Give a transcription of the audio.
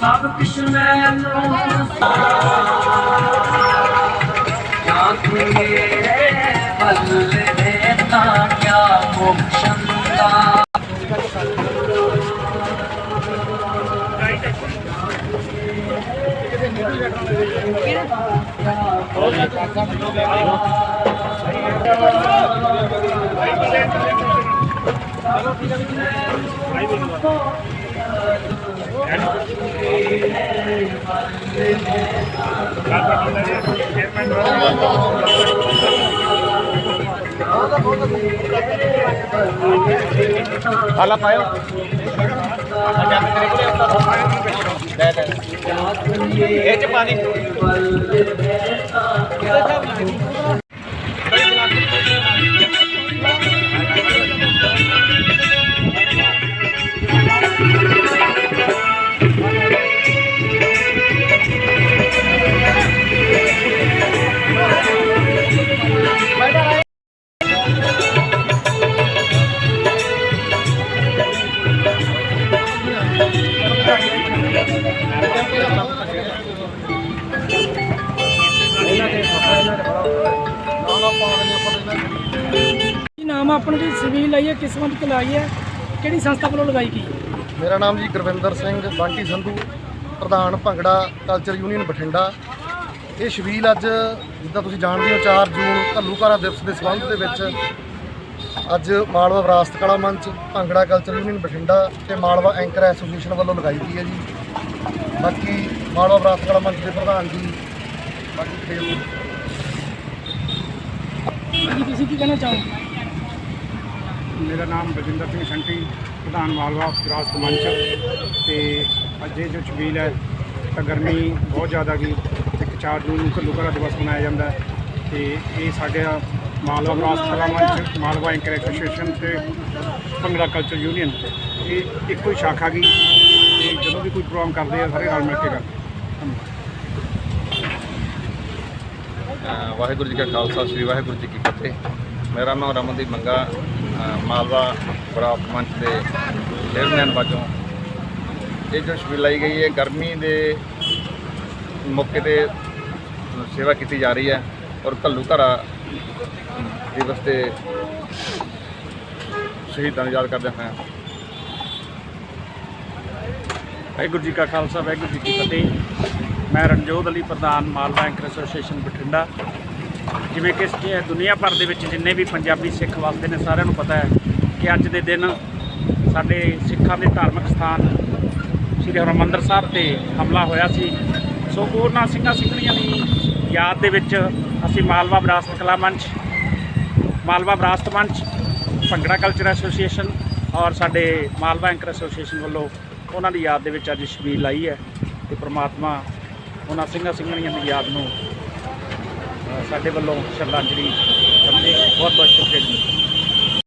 ਸਭ ਕਿਛ ਮੈਨੂੰ ਜਾਂ ਤੂੰ ਮੇਰੇ ਬਦਲੇ ਤਾਂ ਕਿਆ ਮੋਕਸ਼ੰ ਹਾਲਾ ਪਾਇਓ ਅੱਗੇ ਤੇਰੇ ਲੈ ਲੈ। ਇਹ ਚ ਪਾ ਦੀ। ਨਾਮ ਆਪਣਾ ਜੀ ਸਿਵਲ ਆਈ ਹੈ ਕਿਸਮਤ ਕਲਾਈ ਹੈ ਕਿਹੜੀ ਸੰਸਥਾ ਵੱਲੋਂ ਲਗਾਈ ਗਈ ਮੇਰਾ ਨਾਮ ਜੀ ਗੁਰਵਿੰਦਰ ਸਿੰਘ ਬੰਟੀ ਸੰਧੂ ਪ੍ਰਧਾਨ ਭੰਗੜਾ ਕਲਚਰ ਯੂਨੀਅਨ ਬਠਿੰਡਾ। ਇਹ ਸ਼ਬੀਲ ਅੱਜ ਜਿੱਦਾਂ ਤੁਸੀਂ ਜਾਣਦੇ ਹੋ 4 ਜੂਨ ਘੱਲੂਘਾਰਾ ਦਿਵਸ ਦੇ ਸੰਬੰਧ ਦੇ ਵਿੱਚ ਅੱਜ ਮਾਲਵਾ ਵਿਰਾਸਤ ਕਲਾ ਮੰਚ ਭੰਗੜਾ ਕਲਚਰ ਯੂਨੀਅਨ ਬਠਿੰਡਾ ਤੇ ਮਾਲਵਾ ਐਂਕਰ ਐਸੋਸੀਏਸ਼ਨ ਵੱਲੋਂ ਲਗਾਈ ਗਈ ਹੈ ਜੀ। ਬਾਕੀ ਮਾਲਵਾ ਵਿਰਾਸਤ ਕਲਾ ਮੰਚ ਦੇ ਪ੍ਰਧਾਨ ਜੀ ਬਾਕੀ ਜੀ ਤੁਸੀਂ ਕੀ ਕਹਿਣਾ ਚਾਹੋਗੇ? ਮੇਰਾ ਨਾਮ ਬਲਜਿੰਦਰ ਸਿੰਘ ਸੰਟੀ ਪ੍ਰਧਾਨ ਮਾਲਵਾ ਵਿਰਾਸਤ ਮੰਚ ਤੇ ਅੱਜ ਇਹ ਜੋ ਛਬੀਲ ਹੈ ਤਾਂ ਗਰਮੀ ਬਹੁਤ ਜ਼ਿਆਦਾ ਗਈ ਇੱਕ 4 ਜੂਨ ਨੂੰ ਘੱਲੂਘਾਰਾ ਦਿਵਸ ਮਨਾਇਆ ਜਾਂਦਾ ਹੈ। ਤੇ ਇਹ ਸਾਡੇ ਮਾਲਵਾ ਵਿਰਾਸਤ ਕਲਾ ਮੰਚ ਮਾਲਵਾ ਐਂਕਰ ਐਸੋਸੀਏਸ਼ਨ ਤੇ ਭੰਗੜਾ ਕਲਚਰ ਯੂਨੀਅਨ ਇਹ ਇੱਕੋ ਹੀ ਸ਼ਾਖਾ ਗਈ ਤੇ ਜਦੋਂ ਵੀ ਕੋਈ ਪ੍ਰੋਗਰਾਮ ਕਰਦੇ ਆ ਸਾਰੇ ਰਲ ਮਿਲ ਕੇ ਕਰਦੇ। ਵਾਹਿਗੁਰੂ ਜੀ ਕਾ ਖਾਲਸਾ ਸ੍ਰੀ ਵਾਹਿਗੁਰੂ ਜੀ ਕੀ ਫਤਿਹ। ਮੇਰਾ ਨਾਮ ਰਮਨਦੀਪ ਮੰਗਾ। ਅ, ਮਾਲਵਾ ਬਰਾਤ ਮੰਚ ਦੇ ਚੇਅਰਮੈਨ ਵਜੋਂ ਇਹ ਜੋ ਸ਼ਿਬਿਰ ਲਾਈ ਗਈ ਹੈ, ਗਰਮੀ ਦੇ ਮੌਕੇ ਤੇ ਸੇਵਾ ਕੀਤੀ ਜਾ ਰਹੀ ਹੈ ਔਰ ਘੱਲੂ ਘਰਾ ਦਿਵਸ ਤੇ ਸ਼ਹੀਦਾਂ ਨੂੰ ਯਾਦ ਕਰਦੇ ਹਾਂ। ਵਾਹਿਗੁਰੂ ਜੀ ਕਾ ਖਾਲਸਾ, ਵਾਹਿਗੁਰੂ ਜੀ ਕੀ ਫਤਿਹ। ਮੈਂ ਰਣਜੋਤ ਅਲੀ ਪ੍ਰਧਾਨ, ਮਾਲਵਾ ਐਂਕਰ ਐਸੋਸੀਏਸ਼ਨ ਬਠਿੰਡਾ। ਜਿਵੇਂ ਕਿ ਦੁਨੀਆ ਭਰ ਦੇ ਵਿੱਚ ਜਿੰਨੇ ਵੀ ਪੰਜਾਬੀ ਸਿੱਖ ਵਸਦੇ ਨੇ, ਸਾਰਿਆਂ ਨੂੰ ਪਤਾ ਹੈ ਕਿ ਅੱਜ ਦੇ ਦਿਨ ਸਾਡੇ ਸਿੱਖਾਂ ਦੇ ਧਾਰਮਿਕ ਸਥਾਨ ਸ੍ਰੀ ਹਰਿਮੰਦਰ ਸਾਹਿਬ ਤੇ ਹਮਲਾ ਹੋਇਆ ਸੀ। ਸੋ ਉਹਨਾਂ ਸਿੰਘਾਂ ਸਿੰਘਣੀਆਂ ਦੀ ਯਾਦ ਦੇ ਵਿੱਚ ਅਸੀਂ ਮਾਲਵਾ ਵਿਰਾਸਤ ਕਲਾ ਮੰਚ, ਮਾਲਵਾ ਵਿਰਾਸਤ ਮੰਚ, ਭੰਗੜਾ ਕਲਚਰ ਐਸੋਸੀਏਸ਼ਨ ਔਰ ਸਾਡੇ ਮਾਲਵਾ ਐਂਕਰ ਐਸੋਸੀਏਸ਼ਨ ਵੱਲੋਂ ਉਹਨਾਂ ਦੀ ਯਾਦ ਦੇ ਵਿੱਚ ਅੱਜ ਸ਼ਬੀਲ ਲਾਈ ਹੈ ਤੇ ਪ੍ਰਮਾਤਮਾ ਉਹਨਾਂ ਸਿੰਘਾਂ ਸਿੰਘਣੀਆਂ ਦੀ ਯਾਦ ਨੂੰ ਸਾਡੇ ਵੱਲੋਂ ਸ਼ਰਧਾਂਜਲੀ ਸਮਝੇ। ਬਹੁਤ ਬਹੁਤ ਸ਼ੁਕਰੀਆ ਜੀ।